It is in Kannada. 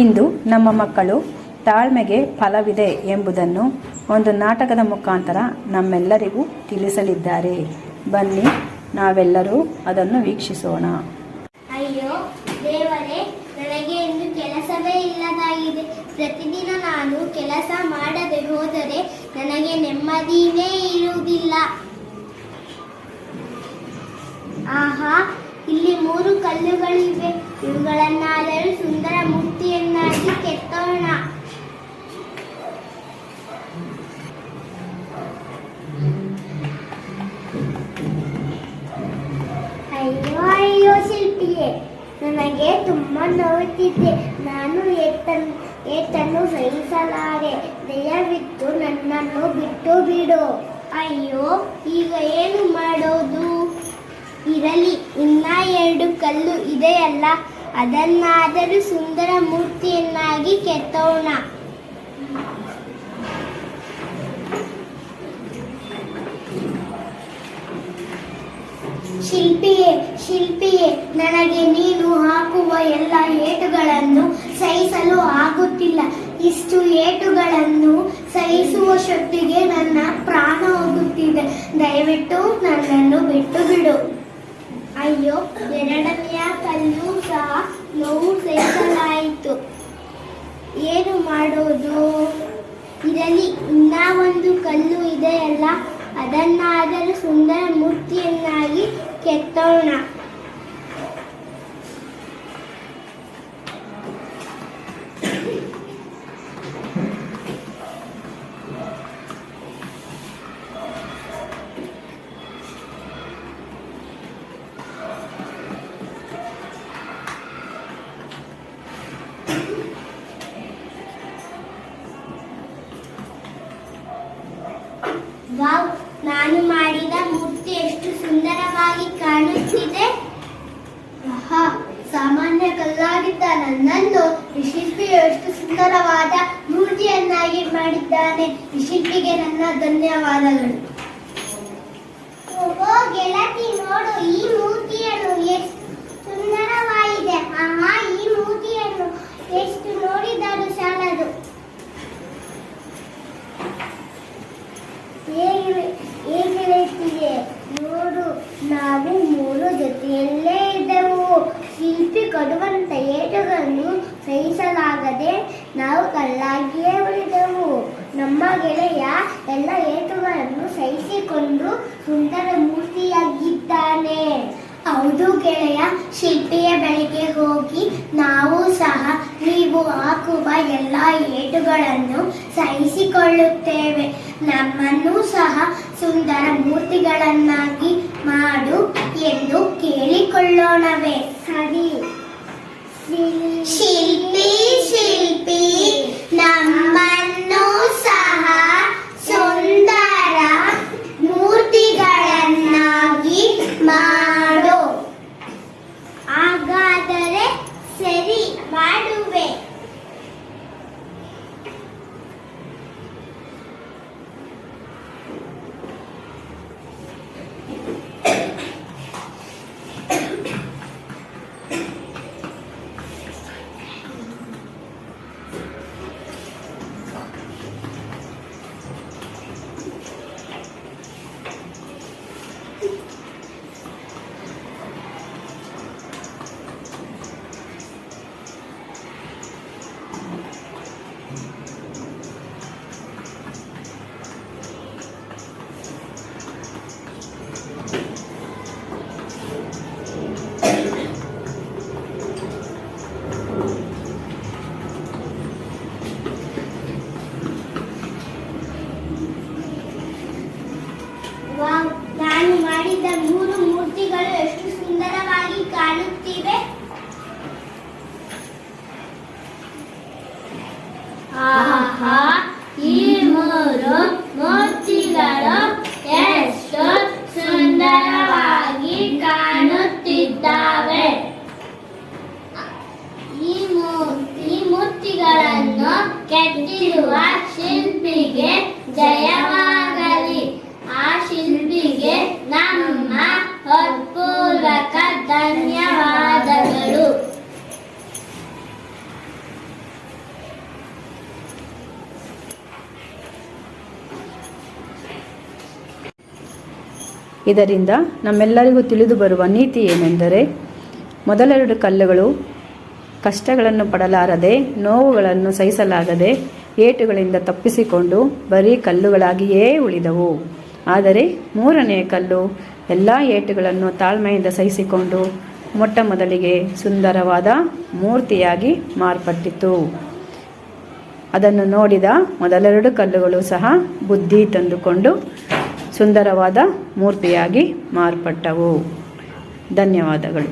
ಇಂದು ನಮ್ಮ ಮಕ್ಕಳು ತಾಳ್ಮೆಗೆ ಫಲವಿದೆ ಎಂಬುದನ್ನು ಒಂದು ನಾಟಕದ ಮುಖಾಂತರ ನಮ್ಮೆಲ್ಲರಿಗೂ ತಿಳಿಸಲಿದ್ದಾರೆ. ಬನ್ನಿ, ನಾವೆಲ್ಲರೂ ಅದನ್ನು ವೀಕ್ಷಿಸೋಣ. ಅಯ್ಯೋ, ದೇವರೇ, ನನಗೆ ಇಂದು ಕೆಲಸವೇ ಇಲ್ಲದಾಗಿದೆ. ಪ್ರತಿದಿನ ನಾನು ಕೆಲಸ ಮಾಡದೆ ಹೋದರೆ ನನಗೆ ನೆಮ್ಮದಿಯೇ ಇರುವುದಿಲ್ಲ. ಆಹಾ ಇಲ್ಲಿ ಮೂರು ಕಲ್ಲುಗಳಿವೆ. ಇವುಗಳನ್ನಾದರೂ ಸುಂದರ ಮೂರ್ತಿಯನ್ನಾಗಿ ಕೆತ್ತೋಣ. ಅಯ್ಯೋ ಅಯ್ಯೋ, ಶಿಲ್ಪಿಯೇ, ನನಗೆ ತುಂಬ ನೋಡುತ್ತಿದ್ದೆ ನಾನು ಏತನ್, ಏತನ್ನು ಸಹಿಸಲಾರೆ. ದಯವಿಟ್ಟು ನನ್ನನ್ನು ಬಿಟ್ಟು ಬಿಡು. ಅಯ್ಯೋ, ಈಗ ಏನು ಮಾಡೋದು ಇರಲಿ ಇನ್ನ ಎರಡು ಕಲ್ಲು ಇದೆಯಲ್ಲ? ಅದನ್ನಾದರೂ ಸುಂದರ ಮೂರ್ತಿಯನ್ನಾಗಿ ಕೆತ್ತೋಣ. ಶಿಲ್ಪಿಯೇ ಶಿಲ್ಪಿಯೇ, ನನಗೆ ನೀನು ಹಾಕುವ ಎಲ್ಲ ಏಟುಗಳನ್ನು ಸಹಿಸಲು ಆಗುತ್ತಿಲ್ಲ. ಇಷ್ಟು ಏಟುಗಳನ್ನು ಸಹಿಸುವ ಶಕ್ತಿಗೆ ನನ್ನ ಪ್ರಾಣ ಹೋಗುತ್ತಿದೆ. ದಯವಿಟ್ಟು ನನ್ನನ್ನು ಬಿಟ್ಟು ಬಿಡು ಅಯ್ಯೋ ಎರಡನೆಯ ಕಲ್ಲು ಸಹ ನೋವು ಸಹಿಸಲಾಯಿತು ಏನು ಮಾಡೋದು ಇರಲಿ ಇನ್ನ ಒಂದು ಕಲ್ಲು ಇದೆಯಲ್ಲ ಅದನ್ನಾದರೂ ಸುಂದರ ಮೂರ್ತಿಯನ್ನಾಗಿ ಕೆತ್ತೋಣ ನನ್ನನ್ನು ಈ ಶಿಲ್ಪಿ ಎಷ್ಟು ಸುಂದರವಾದ ಮೂರ್ತಿಯನ್ನಾಗಿ ಮಾಡಿದ್ದಾನೆ. ಶಿಲ್ಪಿಗೆ ನನ್ನ ಧನ್ಯವಾದಗಳು. ಓ ಗೆಳತಿ, ನೋಡು, ಈ ಮೂರ್ತಿಯನ್ನು ಎಷ್ಟು ಸುಂದರವಾಗಿದೆ. ಆಹಾ, ಈ ಮೂರ್ತಿಯನ್ನು ಎಷ್ಟು ನೋಡಿದರೂ ಸಾಲದು ಹೇಗೆ ಹೇಗೆ ಹೇಳ್ತಿದೆ ನೋಡು ನಾವು ಮೂರು ಜೊತೆಯಲ್ಲೇ ಇದ್ದೆವು ಶಿಲ್ಪಿ ಕೊಡುವಂತ ಏಟುಗಳನ್ನು ಸಹಿಸಲಾಗದೆ ನಾವು ಕಲ್ಲಾಗಿಯೇ ಉಳಿದೆವು. ನಮ್ಮ ಗೆಳೆಯ ಎಲ್ಲ ಏಟುಗಳನ್ನು ಸಹಿಸಿಕೊಂಡು ಸುಂದರ ಮೂರ್ತಿಯಾಗಿದ್ದಾನೆ. ಹೌದು ಗೆಳೆಯ, ಶಿಲ್ಪಿಯ ಬಳಿಗೆ ಹೋಗಿ ನಾವು ಸಹ ನೀವು ಹಾಕುವ ಎಲ್ಲ ಏಟುಗಳನ್ನು ಸಹಿಸಿಕೊಳ್ಳುತ್ತೇವೆ. ನಮ್ಮನ್ನು ಸಹ ಸುಂದರ ಮೂರ್ತಿಗಳನ್ನಾಗಿ ಮಾಡು ಎಂದು ಕೇಳಿಕೊಳ್ಳೋಣವೇ. ಸರಿ. ശില്പി ಆಹಾ ಈ ಮೂರು ಮೂರ್ತಿಗಳು ಎಷ್ಟು ಸುಂದರವಾಗಿ ಕಾಣುತ್ತಿದ್ದಾವೆ? ಈ ಮೂರ್ತಿ ಮೂರ್ತಿಗಳನ್ನು ಕೆತ್ತಿರುವ ಶಿಲ್ಪಿಗೆ ಜಯವಾಗಲಿ ಆ ಶಿಲ್ಪಿಗೆ ನಮ್ಮ ಹೃತ್ಪೂರ್ವಕ ಧನ್ಯವಾದಗಳು ಇದರಿಂದ ನಮ್ಮೆಲ್ಲರಿಗೂ ತಿಳಿದು ಬರುವ ನೀತಿ ಏನೆಂದರೆ ಮೊದಲೆರಡು ಕಲ್ಲುಗಳು ಕಷ್ಟಗಳನ್ನು ಪಡಲಾರದೆ ನೋವುಗಳನ್ನು ಸಹಿಸಲಾಗದೆ ಏಟುಗಳಿಂದ ತಪ್ಪಿಸಿಕೊಂಡು ಬರೀ ಕಲ್ಲುಗಳಾಗಿಯೇ ಉಳಿದವು. ಆದರೆ ಮೂರನೆಯ ಕಲ್ಲು ಎಲ್ಲ ಏಟುಗಳನ್ನು ತಾಳ್ಮೆಯಿಂದ ಸಹಿಸಿಕೊಂಡು ಮೊಟ್ಟ ಮೊದಲಿಗೆ ಸುಂದರವಾದ ಮೂರ್ತಿಯಾಗಿ ಮಾರ್ಪಟ್ಟಿತು. ಅದನ್ನು ನೋಡಿದ ಮೊದಲೆರಡು ಕಲ್ಲುಗಳು ಸಹ ಬುದ್ಧಿ ತಂದುಕೊಂಡು ಸುಂದರವಾದ ಮೂರ್ತಿಯಾಗಿ ಮಾರ್ಪಟ್ಟವು. ಧನ್ಯವಾದಗಳು.